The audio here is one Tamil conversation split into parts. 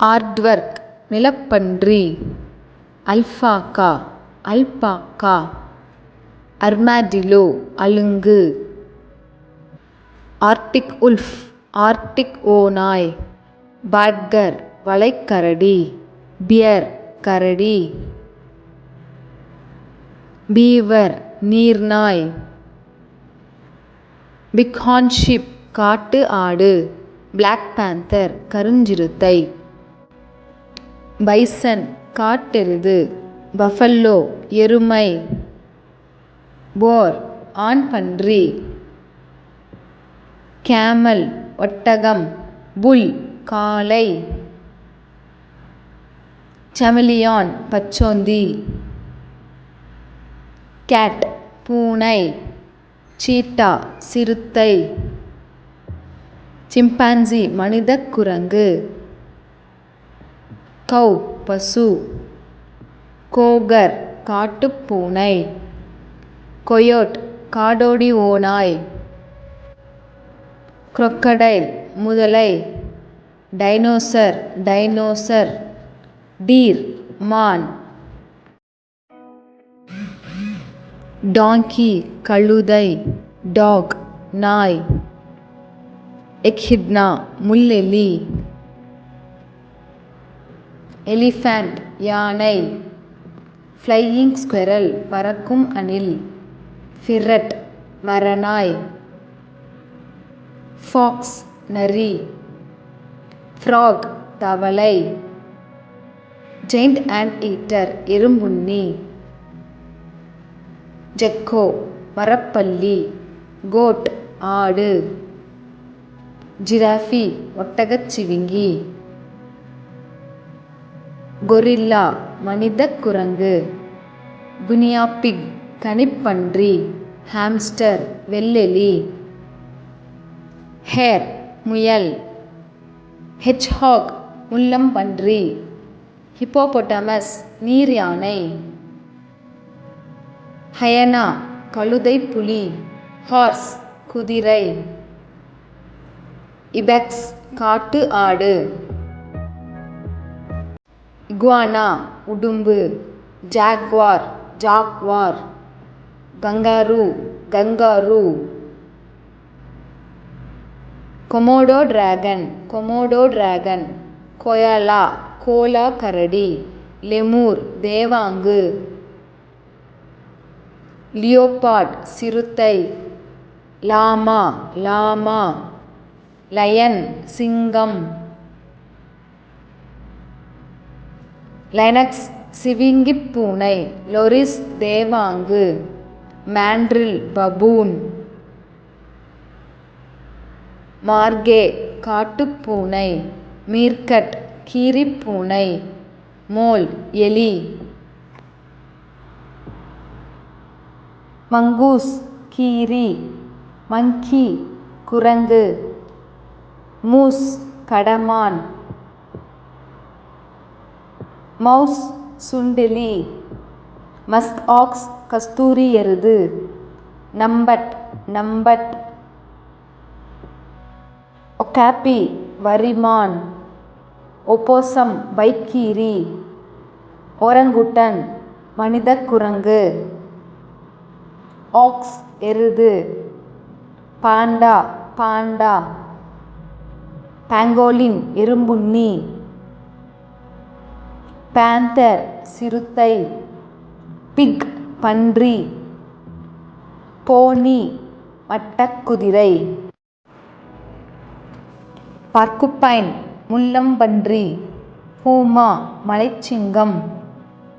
ஆர்ட்வொர்க் நிலப்பன்றி அல்பாகா அல்பாக்கா அர்மாடிலோ அலுங்கு ஆர்க்டிக் உல்ஃப் ஆர்க்டிக் ஓநாய் பேட்கர் வளைக்கரடி பியர் கரடி. பீவர் நீர்நாய். பிக்ஹார்ன் ஷீப் காட்டு ஆடு பிளாக் பேந்தர் கருஞ்சிறுத்தை. பைசன் காட்டெருது பஃபல்லோ எருமை. போர் ஆண் பன்றி கேமல் ஒட்டகம். புல் காளை செமலியான் பச்சோந்தி. கேட் பூனை. சீட்டா சிறுத்தை. சிம்பான்சி மனிதக் குரங்கு. கவ் பசு கோகர் காட்டுப்பூனை கொயோட் காடோடி ஓநாய் க்ரொக்கடைல் முதலை டைனோசர் டைனோசர் டீர் மான். டாங்கி கழுதை டாக் நாய். எக்ஹிட்னா முள்ளெலி. எலிஃபேண்ட் யானை. ஃப்ளையிங் ஸ்குரல் பறக்கும் அணில். ஃபிரட் மரநாய் ஃபாக்ஸ் நரி. ஃப்ராக் தவளை. ஜெயிண்ட் அண்ட் ஈட்டர் இரும்புண்ணி. ஜெக்கோ மரப்பள்ளி. கோட் ஆடு. ஜிராஃபி ஒட்டகச்சிவிங்கி. கொரில்லா மனிதக் குரங்கு. குனியா பிக் கனிப்பன்றி ஹாம்ஸ்டர் வெள்ளெலி. ஹேர் முயல். ஹெட்ஜ்ஹாக் முள்ளம்பன்றி. ஹிப்போபொட்டமஸ் நீர் யானை ஹயனா கழுதைப்புலி ஹார்ஸ் குதிரை. இபெக்ஸ் காட்டு ஆடு. இக்வானா உடும்பு jaguar jaguar kangaroo kangaroo. Komodo dragon Komodo dragon. Koala koala கரடி. லெமூர் தேவாங்கு. லியோபாட் சிறுத்தை. Llama llama. லயன் சிங்கம். லைனக்ஸ் சிவிங்கிப் பூனை லொரிஸ் தேவாங்கு மாண்ட்ரில் பபூன் மார்கே காட்டுப்பூனை மீர்கட் கீரிப்பூனை மோல் எலி மங்கூஸ் கீரி மங்கி குரங்கு மூஸ் கடமான் மவுஸ் சுண்டெலி மஸ்க் ஆக்ஸ் கஸ்தூரி எருது நம்பட் நம்பட் ஒகாப்பி வரிமான் ஒப்போசம் வைக்கீரி ஓரங்குட்டன் மனித குரங்கு ஆக்ஸ் எருது பாண்டா பாண்டா பேங்கோலின் எறும்புண்ணி பேந்தர் சிறுத்தை பிக் பன்றி போனி மட்டக்குதிரை. பார்க்குப்பைன் முள்ளம்பன்றி பூமா மலைச்சிங்கம்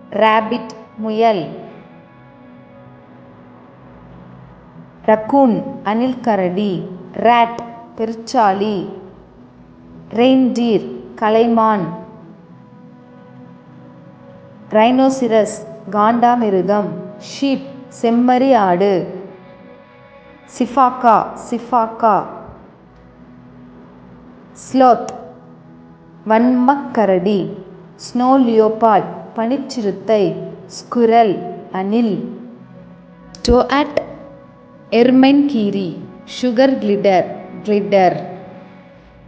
ரேபிட் முயல். ரக்கூன் அணில் கரடி ரேட் பெருச்சாளி ரெயின்டீர் கலைமான். ரைனோசிரஸ் காண்டாமிருகம் ஷீப் செம்மறி ஆடு சிஃபாக்கா சிஃபாக்கா ஸ்லோத் வன்மக்கரடி ஸ்னோ லியோபால் பனிச்சிறுத்தை ஸ்குரல் அணில் ஸ்டோஅட் எர்மைன் கீரி சுகர் கிளிடர் கிளிடர்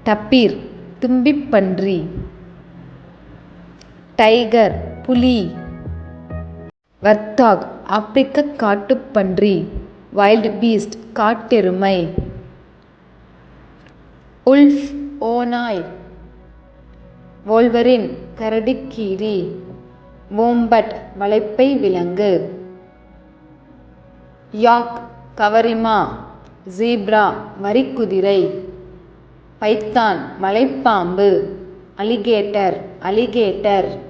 டப்பீர் தும்பிப்பன்றி டைகர் புலி. வர்த்தாக் ஆப்பிரிக்க காட்டுப்பன்றி. வைல்ட் பீஸ்ட் காட்டெருமை. உல்ஃப் ஓநாய். வோல்வரின் கரடிக்கீரி வோம்பட் வலைப்பை விலங்கு. யாக் கவரிமா. ஜீப்ரா வரிக்குதிரை. பைத்தான் மலைப்பாம்பு. Alligator alligator.